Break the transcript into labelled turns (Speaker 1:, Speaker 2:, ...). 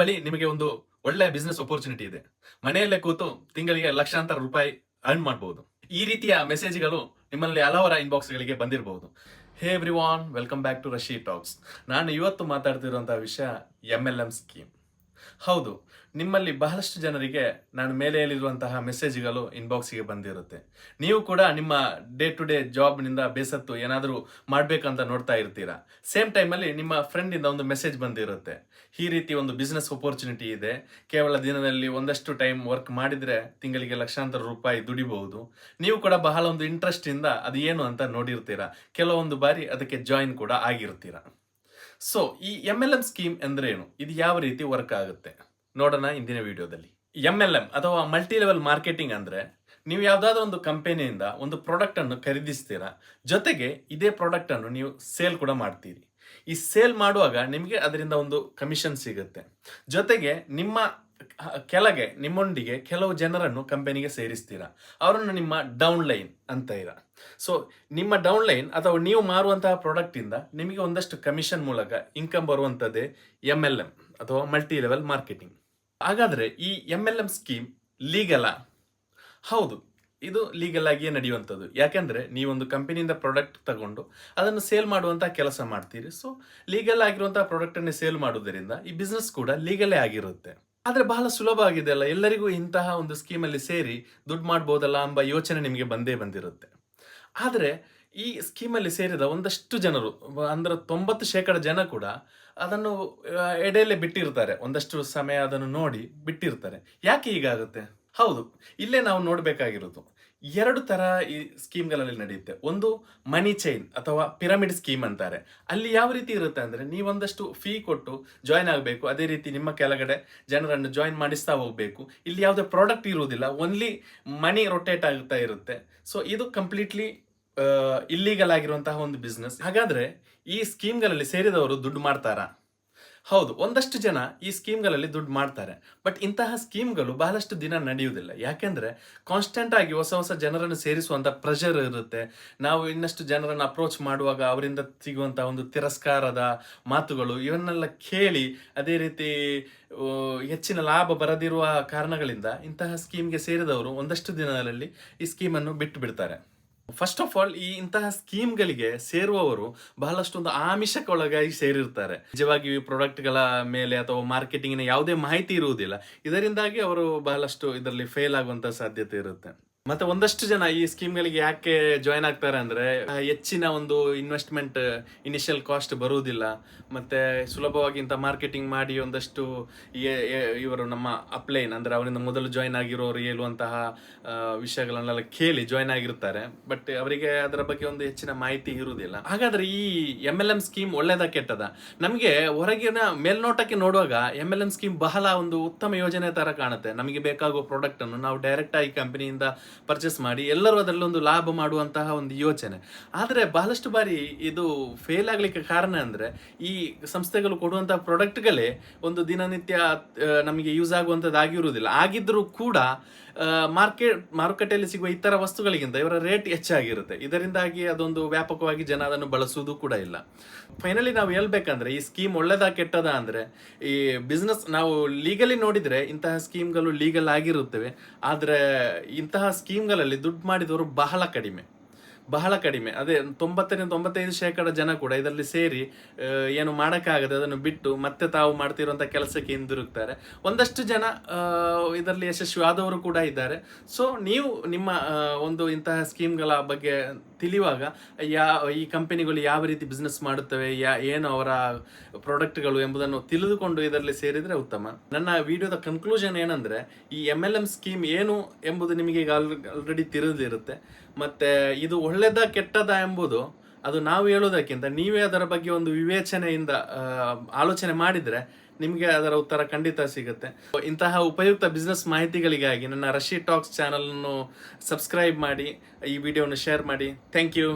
Speaker 1: ಬಳಿ ನಿಮಗೆ ಒಂದು ಒಳ್ಳೆ ಬಿಸ್ನೆಸ್ ಅಪರ್ಚುನಿಟಿ ಇದೆ. ಮನೆಯಲ್ಲೇ ಕೂತು ತಿಂಗಳಿಗೆ ಲಕ್ಷಾಂತರ ರೂಪಾಯಿ ಅರ್ನ್ ಮಾಡಬಹುದು ಈ ರೀತಿಯ ಮೆಸೇಜ್ಗಳು ನಿಮ್ಮಲ್ಲಿ ಹಲವರ ಇನ್ಬಾಕ್ಸ್ಗಳಿಗೆ ಬಂದಿರಬಹುದು hey everyone welcome back to Rashi talks ನಾನು ಇವತ್ತು ಮಾತಾಡ್ತಿರುವಂತಹ ವಿಷಯ ಎಂ ಎಲ್ ಎಂ ಸ್ಕೀಮ್ ಹೌದು, ನಿಮ್ಮಲ್ಲಿ ಬಹಳಷ್ಟು ಜನರಿಗೆ ನಾನು ಮೇಲೆ ಹೇಳಿರುವಂತಹ ಮೆಸೇಜ್ಗಳು ಇನ್ಬಾಕ್ಸಿಗೆ ಬಂದಿರುತ್ತೆ. ನೀವು ಕೂಡ ನಿಮ್ಮ ಡೇ ಟು ಡೇ ಜಾಬ್ನಿಂದ ಬೇಸತ್ತು ಏನಾದರೂ ಮಾಡಬೇಕಂತ ನೋಡ್ತಾ ಇರ್ತೀರಾ? ಸೇಮ್ ಟೈಮಲ್ಲಿ ನಿಮ್ಮ ಫ್ರೆಂಡಿಂದ ಒಂದು ಮೆಸೇಜ್ ಬಂದಿರುತ್ತೆ. ಈ ರೀತಿ ಒಂದು ಬಿಸ್ನೆಸ್ ಅಪರ್ಚುನಿಟಿ ಇದೆ. ಕೇವಲ ದಿನದಲ್ಲಿ ಒಂದಷ್ಟು ಟೈಮ್ ವರ್ಕ್ ಮಾಡಿದರೆ ತಿಂಗಳಿಗೆ ಲಕ್ಷಾಂತರ ರೂಪಾಯಿ ದುಡಿಬಹುದು. ನೀವು ಕೂಡ ಬಹಳ ಒಂದು ಇಂಟ್ರೆಸ್ಟಿಂದ ಅದು ಏನು ಅಂತ ನೋಡಿರ್ತೀರಾ? ಕೆಲವೊಂದು ಬಾರಿ ಅದಕ್ಕೆ ಜಾಯಿನ್ ಕೂಡ ಆಗಿರ್ತೀರಾ? ಸೊ ಈ ಎಂ ಎಲ್ ಎಂ ಸ್ಕೀಮ್ ಅಂದ್ರೆ ಏನು ಇದು ಯಾವ ರೀತಿ ವರ್ಕ್ ಆಗುತ್ತೆ? ನೋಡೋಣ ಇಂದಿನ ವಿಡಿಯೋದಲ್ಲಿ ಎಂ ಎಲ್ ಎಂ ಅಥವಾ ಮಲ್ಟಿ ಲೆವೆಲ್ ಮಾರ್ಕೆಟಿಂಗ್ ಅಂದ್ರೆ ನೀವು ಯಾವ್ದಾದ್ರು ಒಂದು ಕಂಪನಿಯಿಂದ ಒಂದು ಪ್ರಾಡಕ್ಟ್ ಅನ್ನು ಖರೀದಿಸ್ತೀರಾ? ಜೊತೆಗೆ ಇದೇ ಪ್ರಾಡಕ್ಟ್ ಅನ್ನು ನೀವು ಸೇಲ್ ಕೂಡ ಮಾಡ್ತೀರಿ. ಈ ಸೇಲ್ ಮಾಡುವಾಗ ನಿಮಗೆ ಅದರಿಂದ ಒಂದು ಕಮಿಷನ್ ಸಿಗುತ್ತೆ. ಜೊತೆಗೆ ನಿಮ್ಮ ಕೆಳಗೆ, ನಿಮ್ಮೊಂದಿಗೆ ಕೆಲವು ಜನರನ್ನು ಕಂಪನಿಗೆ ಸೇರಿಸ್ತೀರಾ? ಅವರನ್ನು ನಿಮ್ಮ ಡೌನ್ ಲೈನ್ ಅಂತ ಇರ. ಸೊ ನಿಮ್ಮ ಡೌನ್ ಲೈನ್ ಅಥವಾ ನೀವು ಮಾರುವಂತಹ ಪ್ರಾಡಕ್ಟ್ ಇಂದ ನಿಮಗೆ ಒಂದಷ್ಟು ಕಮಿಷನ್ ಮೂಲಕ ಇನ್ಕಮ್ ಬರುವಂಥದ್ದೇ ಎಂ ಎಲ್ ಎಂ ಅಥವಾ ಮಲ್ಟಿ ಲೆವೆಲ್ ಮಾರ್ಕೆಟಿಂಗ್ ಹಾಗಾದ್ರೆ ಈ ಎಂ ಎಲ್ ಎಂ ಸ್ಕೀಮ್ ಲೀಗಲ ಹೌದು, ಇದು ಲೀಗಲ್ ಆಗಿಯೇ ನಡೆಯುವಂಥದ್ದು ಯಾಕೆಂದ್ರೆ ನೀವೊಂದು ಕಂಪನಿಯಿಂದ ಪ್ರಾಡಕ್ಟ್ ತಗೊಂಡು ಅದನ್ನು ಸೇಲ್ ಮಾಡುವಂಥ ಕೆಲಸ ಮಾಡ್ತೀರಿ. ಸೊ ಲೀಗಲ್ ಆಗಿರುವಂಥ ಪ್ರಾಡಕ್ಟ್ ಅನ್ನು ಸೇಲ್ ಮಾಡುವುದರಿಂದ ಈ ಬಿಸ್ನೆಸ್ ಕೂಡ ಲೀಗಲೇ ಆಗಿರುತ್ತೆ. ಆದ್ರೆ ಬಹಳ ಸುಲಭ ಆಗಿದೆ ಅಲ್ಲ. ಎಲ್ಲರಿಗೂ ಇಂತಹ ಒಂದು ಸ್ಕೀಮಲ್ಲಿ ಸೇರಿ ದುಡ್ಡು ಮಾಡ್ಬೋದಲ್ಲ ಎಂಬ ಯೋಚನೆ ನಿಮಗೆ ಬಂದೇ ಬಂದಿರುತ್ತೆ. ಆದರೆ ಈ ಸ್ಕೀಮಲ್ಲಿ ಸೇರಿದ ಒಂದಷ್ಟು ಜನರು, ಅಂದ್ರೆ ತೊಂಬತ್ತು ಶೇಕಡ ಜನ ಕೂಡ ಅದನ್ನು ಎಡೆಯಲ್ಲೇ ಬಿಟ್ಟಿರ್ತಾರೆ. ಒಂದಷ್ಟು ಸಮಯ ಅದನ್ನು ನೋಡಿ ಬಿಟ್ಟಿರ್ತಾರೆ. ಯಾಕೆ ಹೀಗಾಗುತ್ತೆ? ಹೌದು, ಇಲ್ಲೇ ನಾವು ನೋಡಬೇಕಾಗಿರೋದು. ಎರಡು ತರ ಈ ಸ್ಕೀಮ್ಗಳಲ್ಲಿ ನಡೆಯುತ್ತೆ. ಒಂದು ಮನಿ ಚೈನ್ ಅಥವಾ ಪಿರಮಿಡ್ ಸ್ಕೀಮ್ ಅಂತಾರೆ. ಅಲ್ಲಿ ಯಾವ ರೀತಿ ಇರುತ್ತೆ ಅಂದ್ರೆ ನೀವೊಂದಷ್ಟು ಫೀ ಕೊಟ್ಟು ಜಾಯ್ನ್ ಆಗಬೇಕು. ಅದೇ ರೀತಿ ನಿಮ್ಮ ಕೆಳಗಡೆ ಜನರನ್ನು ಜಾಯ್ನ್ ಮಾಡಿಸ್ತಾ ಹೋಗಬೇಕು. ಇಲ್ಲಿ ಯಾವುದೇ ಪ್ರಾಡಕ್ಟ್ ಇರುವುದಿಲ್ಲ. ಓನ್ಲಿ ಮನಿ ರೊಟೇಟ್ ಆಗ್ತಾ ಇರುತ್ತೆ. ಸೊ ಇದು ಕಂಪ್ಲೀಟ್ಲಿ ಇಲ್ಲೀಗಲ್ ಆಗಿರುವಂತಹ ಒಂದು ಬಿಸ್ನೆಸ್ ಹಾಗಾದ್ರೆ ಈ ಸ್ಕೀಮ್ಗಳಲ್ಲಿ ಸೇರಿದವರು ದುಡ್ಡು ಮಾಡ್ತಾರಾ? ಹೌದು, ಒಂದಷ್ಟು ಜನ ಈ ಸ್ಕೀಮ್ಗಳಲ್ಲಿ ದುಡ್ಡು ಮಾಡ್ತಾರೆ. ಬಟ್ ಇಂತಹ ಸ್ಕೀಮ್ಗಳು ಬಹಳಷ್ಟು ದಿನ ನಡೆಯುವುದಿಲ್ಲ. ಯಾಕೆಂದ್ರೆ ಕಾನ್ಸ್ಟೆಂಟ್ ಆಗಿ ಹೊಸ ಹೊಸ ಜನರನ್ನು ಸೇರಿಸುವಂತ ಪ್ರೆಷರ್ ಇರುತ್ತೆ. ನಾವು ಇನ್ನಷ್ಟು ಜನರನ್ನು ಅಪ್ರೋಚ್ ಮಾಡುವಾಗ ಅವರಿಂದ ಸಿಗುವಂಥ ಒಂದು ತಿರಸ್ಕಾರದ ಮಾತುಗಳು ಇವನ್ನೆಲ್ಲ ಕೇಳಿ ಅದೇ ರೀತಿ ಹೆಚ್ಚಿನ ಲಾಭ ಬರದಿರುವ ಕಾರಣಗಳಿಂದ ಇಂತಹ ಸ್ಕೀಮ್ಗೆ ಸೇರಿದವರು ಒಂದಷ್ಟು ದಿನಗಳಲ್ಲಿ ಈ ಸ್ಕೀಮನ್ನು ಬಿಟ್ಟು ಬಿಡ್ತಾರೆ. ಫಸ್ಟ್ ಆಫ್ ಆಲ್ ಈ ಇಂತಹ ಸ್ಕೀಮ್ಗಳಿಗೆ ಸೇರುವವರು ಬಹಳಷ್ಟು ಒಂದು ಆಮಿಷಕ್ಕೊಳಗಾಗಿ ಸೇರಿರ್ತಾರೆ. ನಿಜವಾಗಿ ಈ ಪ್ರಾಡಕ್ಟ್ಗಳ ಮೇಲೆ ಅಥವಾ ಮಾರ್ಕೆಟಿಂಗಿನ ಯಾವುದೇ ಮಾಹಿತಿ ಇರುವುದಿಲ್ಲ. ಇದರಿಂದಾಗಿ ಅವರು ಬಹಳಷ್ಟು ಇದರಲ್ಲಿ ಫೇಲ್ ಆಗುವಂತ ಸಾಧ್ಯತೆ ಇರುತ್ತೆ. ಮತ್ತೆ ಒಂದಷ್ಟು ಜನ ಈ ಸ್ಕೀಮ್ಗಳಿಗೆ ಯಾಕೆ ಜಾಯ್ನ್ ಆಗ್ತಾರೆ ಅಂದ್ರೆ ಹೆಚ್ಚಿನ ಒಂದು ಇನ್ವೆಸ್ಟ್ಮೆಂಟ್ ಇನಿಷಿಯಲ್ ಕಾಸ್ಟ್ ಬರುವುದಿಲ್ಲ. ಮತ್ತೆ ಸುಲಭವಾಗಿ ಇಂಥ ಮಾರ್ಕೆಟಿಂಗ್ ಮಾಡಿ ಒಂದಷ್ಟು ಇವರು ನಮ್ಮ ಅಪ್ಲೈನ್ ಅಂದ್ರೆ ಅವರಿಂದ ಮೊದಲು ಜಾಯ್ನ್ ಆಗಿರೋರು ಹೇಳುವಂತಹ ವಿಷಯಗಳನ್ನೆಲ್ಲ ಕೇಳಿ ಜಾಯ್ನ್ ಆಗಿರ್ತಾರೆ. ಬಟ್ ಅವರಿಗೆ ಅದರ ಬಗ್ಗೆ ಒಂದು ಹೆಚ್ಚಿನ ಮಾಹಿತಿ ಇರುವುದಿಲ್ಲ. ಹಾಗಾದ್ರೆ ಈ ಎಂ ಎಲ್ ಎಂ ಸ್ಕೀಮ್ ಒಳ್ಳೇದ ಕೆಟ್ಟದ? ನಮಗೆ ಹೊರಗಿನ ಮೇಲ್ನೋಟಕ್ಕೆ ನೋಡುವಾಗ ಎಂ ಎಲ್ ಎಂ ಸ್ಕೀಮ್ ಬಹಳ ಒಂದು ಉತ್ತಮ ಯೋಜನೆ ತರ ಕಾಣುತ್ತೆ. ನಮಗೆ ಬೇಕಾಗುವ ಪ್ರಾಡಕ್ಟ್ ಅನ್ನು ನಾವು ಡೈರೆಕ್ಟ್ ಆಗಿ ಕಂಪನಿಯಿಂದ ಪರ್ಚೇಸ್ ಮಾಡಿ, ಎಲ್ಲರೂ ಅದರಲ್ಲಿ ಒಂದು ಲಾಭ ಮಾಡುವಂತಹ ಒಂದು ಯೋಚನೆ. ಆದರೆ ಬಹಳಷ್ಟು ಬಾರಿ ಇದು ಫೇಲ್ ಆಗಲಿಕ್ಕೆ ಕಾರಣ ಅಂದರೆ, ಈ ಸಂಸ್ಥೆಗಳು ಕೊಡುವಂತಹ ಪ್ರಾಡಕ್ಟ್ಗಳೇ ಒಂದು ದಿನನಿತ್ಯ ನಮಗೆ ಯೂಸ್ ಆಗುವಂಥದ್ದು ಆಗಿರುವುದಿಲ್ಲ. ಆಗಿದ್ರೂ ಕೂಡ ಮಾರ್ಕೆಟ್ ಮಾರುಕಟ್ಟೆಯಲ್ಲಿ ಸಿಗುವ ಇತರ ವಸ್ತುಗಳಿಗಿಂತ ಇವರ ರೇಟ್ ಹೆಚ್ಚಾಗಿರುತ್ತೆ. ಇದರಿಂದಾಗಿ ಅದೊಂದು ವ್ಯಾಪಕವಾಗಿ ಜನ ಅದನ್ನು ಬಳಸುವುದು ಕೂಡ ಇಲ್ಲ. ಫೈನಲಿ ನಾವು ಹೇಳ್ಬೇಕಂದ್ರೆ, ಈ ಸ್ಕೀಮ್ ಒಳ್ಳೆದಾ ಕೆಟ್ಟದ ಅಂದ್ರೆ, ಈ ಬಿಸ್ನೆಸ್ ನಾವು ಲೀಗಲಿ ನೋಡಿದ್ರೆ ಇಂತಹ ಸ್ಕೀಮ್ಗಳು ಲೀಗಲ್ ಆಗಿರುತ್ತವೆ. ಆದ್ರೆ ಇಂತಹ ಸ್ಕೀಮ್ಗಳಲ್ಲಿ ದುಡ್ಡು ಮಾಡಿದವರು ಬಹಳ ಕಡಿಮೆ. ಬಹಳ ಕಡಿಮೆ. ಅದೇ ತೊಂಬತ್ತರಿಂದ ತೊಂಬತ್ತೈದು ಶೇಕಡ ಜನ ಕೂಡ ಇದರಲ್ಲಿ ಸೇರಿ ಏನು ಮಾಡೋಕ್ಕಾಗದೆ ಅದನ್ನು ಬಿಟ್ಟು ಮತ್ತೆ ತಾವು ಮಾಡ್ತಿರುವಂಥ ಕೆಲಸಕ್ಕೆ ಹಿಂದಿರುಗ್ತಾರೆ. ಒಂದಷ್ಟು ಜನ ಇದರಲ್ಲಿ ಯಶಸ್ವಿ ಆದವರು ಕೂಡ ಇದ್ದಾರೆ. ಸೊ ನೀವು ನಿಮ್ಮ ಒಂದು ಇಂತಹ ಸ್ಕೀಮ್ಗಳ ಬಗ್ಗೆ ತಿಳಿಯುವಾಗ, ಯಾ, ಈ ಕಂಪನಿಗಳು ಯಾವ ರೀತಿ ಬಿಸ್ನೆಸ್ ಮಾಡುತ್ತವೆ, ಯಾ, ಏನು ಅವರ ಪ್ರಾಡಕ್ಟ್ಗಳು ಎಂಬುದನ್ನು ತಿಳಿದುಕೊಂಡು ಇದರಲ್ಲಿ ಸೇರಿದರೆ ಉತ್ತಮ. ನನ್ನ ವಿಡಿಯೋದ ಕನ್ಕ್ಲೂಷನ್ ಏನಂದರೆ, ಈ ಎಂ ಎಲ್ ಎಂ ಸ್ಕೀಮ್ ಏನು ಎಂಬುದು ನಿಮಗೆ ಈಗ ಆಲ್ರೆಡಿ ತಿಳಿದಿರುತ್ತೆ. ಮತ್ತೆ ಇದು ಒಳ್ಳೆದ ಕೆಟ್ಟದ ಎಂಬುದು ಅದು ನಾವು ಹೇಳೋದಕ್ಕಿಂತ ನೀವೇ ಅದರ ಬಗ್ಗೆ ಒಂದು ವಿವೇಚನೆಯಿಂದ ಆಲೋಚನೆ ಮಾಡಿದ್ರೆ ನಿಮಗೆ ಅದರ ಉತ್ತರ ಖಂಡಿತ ಸಿಗುತ್ತೆ. ಇಂತಹ ಉಪಯುಕ್ತ ಬಿಸ್ನೆಸ್ ಮಾಹಿತಿಗಳಿಗಾಗಿ ನನ್ನ ರಶಿ ಟಾಕ್ಸ್ ಚಾನಲನ್ನು ಸಬ್ಸ್ಕ್ರೈಬ್ ಮಾಡಿ, ಈ ವಿಡಿಯೋವನ್ನು ಶೇರ್ ಮಾಡಿ. Thank you